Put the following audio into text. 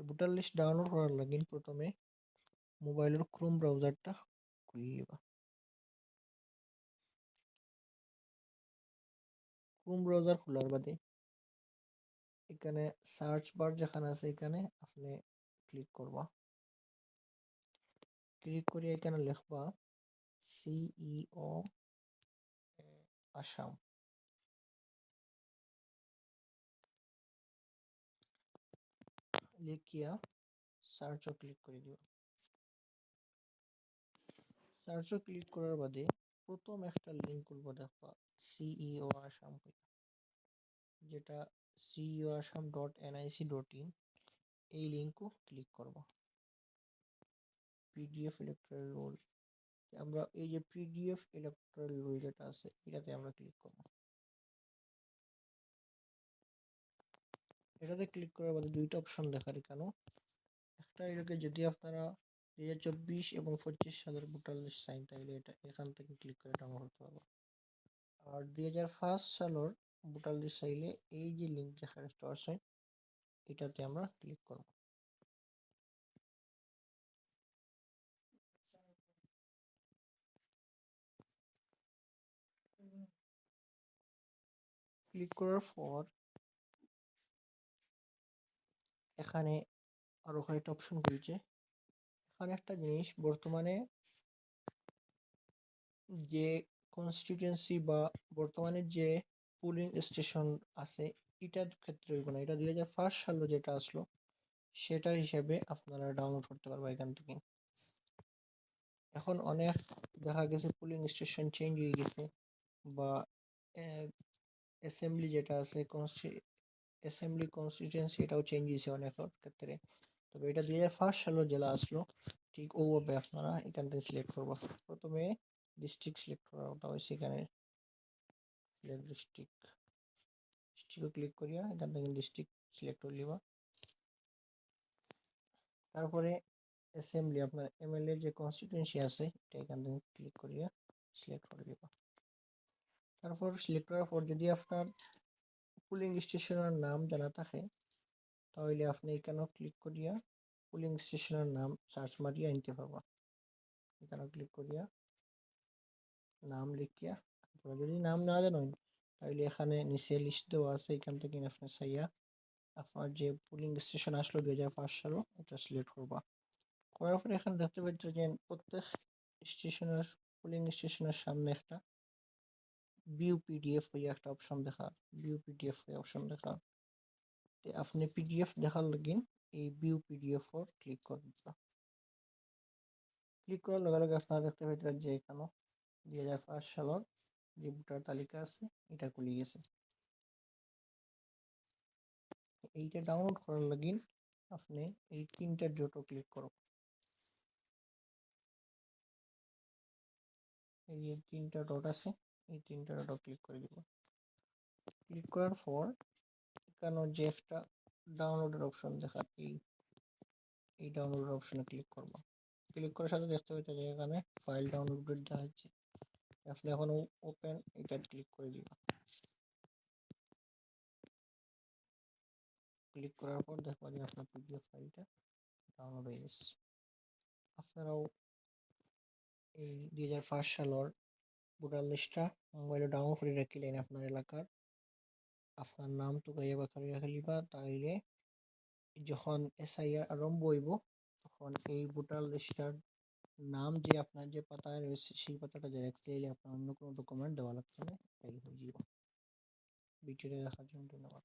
Voter list download করার লাগিন প্রথমে মোবাইলের ক্রোম ব্রাউজারটা খুলে নিবা। ক্রোম ব্রাউজার খোলার বাদে এখানে সার্চ বার যেখানে আছে এখানে আপনি ক্লিক করবা। ক্লিক করে এখানে লিখবা সিইও আসাম লিখিয়া সার্চও ক্লিক করে দিবা। সার্চও ক্লিক করার বাদে প্রথম একটা লিঙ্ক করব দেখবা সিইও আসাম যেটা CEO Assam dot NIC dot in এই লিঙ্কও ক্লিক করবা। পিডিএফ ইলেকট্রাল রোল আমরা এই যে পিডিএফ ইলেকট্রাল রোল যেটা আছে, এটাতে আমরা ক্লিক করব। এটাতে ক্লিক করার বাদে দুইটা অপশন দেখার কেন? একটা এটাকে যদি আপনারা দুই হাজার চব্বিশ এবং পঁচিশ সালের ভোটার লিস্ট সাইন তাইলে এটা এখান থেকে ক্লিক করে ডাউনলোড করতে পারব। আর দুই হাজার ফার্স্ট সালের ভোটার লিস্ট চাইলে এই যে লিঙ্ক যেখানে স্টোর এটাতে আমরা ক্লিক করব। ক্লিক করার পর এখানে আরও কয়েকটা অপশন খুলছে। এখানে একটা জিনিস, বর্তমানে যে কনস্টিটিউয়েন্সি বা বর্তমানে যে পুলিং স্টেশন আছে, এটার ক্ষেত্রে হইব না। এটা দুই হাজার ফার্স্ট সালে যেটা আসলো, সেটার হিসেবে আপনারা ডাউনলোড করতে পারবেন এখান থেকে। এখন অনেক দেখা গেছে পুলিং স্টেশন চেঞ্জ হয়ে গেছে বা অ্যাসেম্বলি যেটা আছে অ্যাসেম্বলি কনস্টিটিউয়েন্সি এটাও চেঞ্জ হয়েছে অনেক ক্ষেত্রে। তবে এটা দুই হাজার ফার্স্ট সালের জেলা আসলো। ঠিক ও ওভাবে আপনারা এখান থেকে সিলেক্ট করব। প্রথমে ডিস্ট্রিক্ট সিলেক্ট করার কথা হয়েছে এখানে। সিলেক্ট ডিস্ট্রিক্ট ডিস্ট্রিক্টও ক্লিক করিয়া এখান থেকে ডিস্ট্রিক্ট সিলেক্ট করে নিবা। তারপরে অ্যাসেম্বলি আপনার এমএলএ যে কনস্টিটিউয়েন্সি আছে, এটা এখান থেকে ক্লিক করিয়া সিলেক্ট করে দিবা তারপর সিলেক্ট করার পর যদি আপনার পুলিং স্টেশনের নাম জানা থাকে, তাহলে আপনি এখানেও ক্লিক করিয়া পুলিং স্টেশনের নাম সার্চ মারিয়া আনতে পারবা এখানে ক্লিক করিয়া নাম লিখিয়া যদি নাম না জানেন, তাহলে এখানে নিচে লিস্ট দেওয়া আছে, এখান থেকে আপনি চাইয়া আপনার যে পুলিং স্টেশন আসলো দুই হাজার পাঁচ সালে, এটা সিলেক্ট করবা। করার পরে এখানে দেখতে পাচ্ছি যে প্রত্যেক স্টেশনের পুলিং স্টেশনের সামনে একটা ভিউ পিডিএফ হয়ে একটা অপশন দেখার ভিউ পিডিএফ হয়ে অপশন দেখার। আপনি পিডিএফ দেখার লাগিন এই ভিউ পিডিএফ ক্লিক করে দিবা ক্লিক করার লগে লগে আপনারা দেখতে পাচ্ছেন যে এখানে দুই হাজার পাঁচ সালের যে ভোটার তালিকা আছে, এটা খুলে গেছে। এইটা ডাউনলোড করার লাগিন আপনি এই তিনটা ডটও ক্লিক করো এই তিনটা ডট আছে এই তিনটা ডটও ক্লিক করে দিব। ক্লিক করার পর এখানে যে একটা ডাউনলোডের অপশন দেখা এই এই ডাউনলোডের অপশনে ক্লিক করব। ক্লিক করার সাথে দেখতে পাচ্ছি যে এখানে ফাইল ডাউনলোড দেওয়া হচ্ছে আপনি এখন ওপেন এটা ক্লিক করে দিব। ক্লিক করার পর দেখবা যে আপনার পিডিএফ ফাইলটা ডাউনলোড হয়ে গেছে। আপনারাও এই দুই হাজার পাঁচ সালের ভোটার লিস্টটা মোবাইলে ডাউনলোড করে রাখিলেন আপনার এলাকার। আপনার নাম তো গাইয়া বাকারি রাখিলিবা তাইলে যখন এসআইআর আরম্ভ হইব, তখন এই ভোটার লিস্টার নাম যে আপনার যে পাতায় রয়েছে, সেই পাতাটা জেরক্স দিলে আপনার অন্য কোনো ডকুমেন্ট দেওয়া লাগবে না। এই হয়ে যাব ভিডিওটা দেখার জন্য ধন্যবাদ।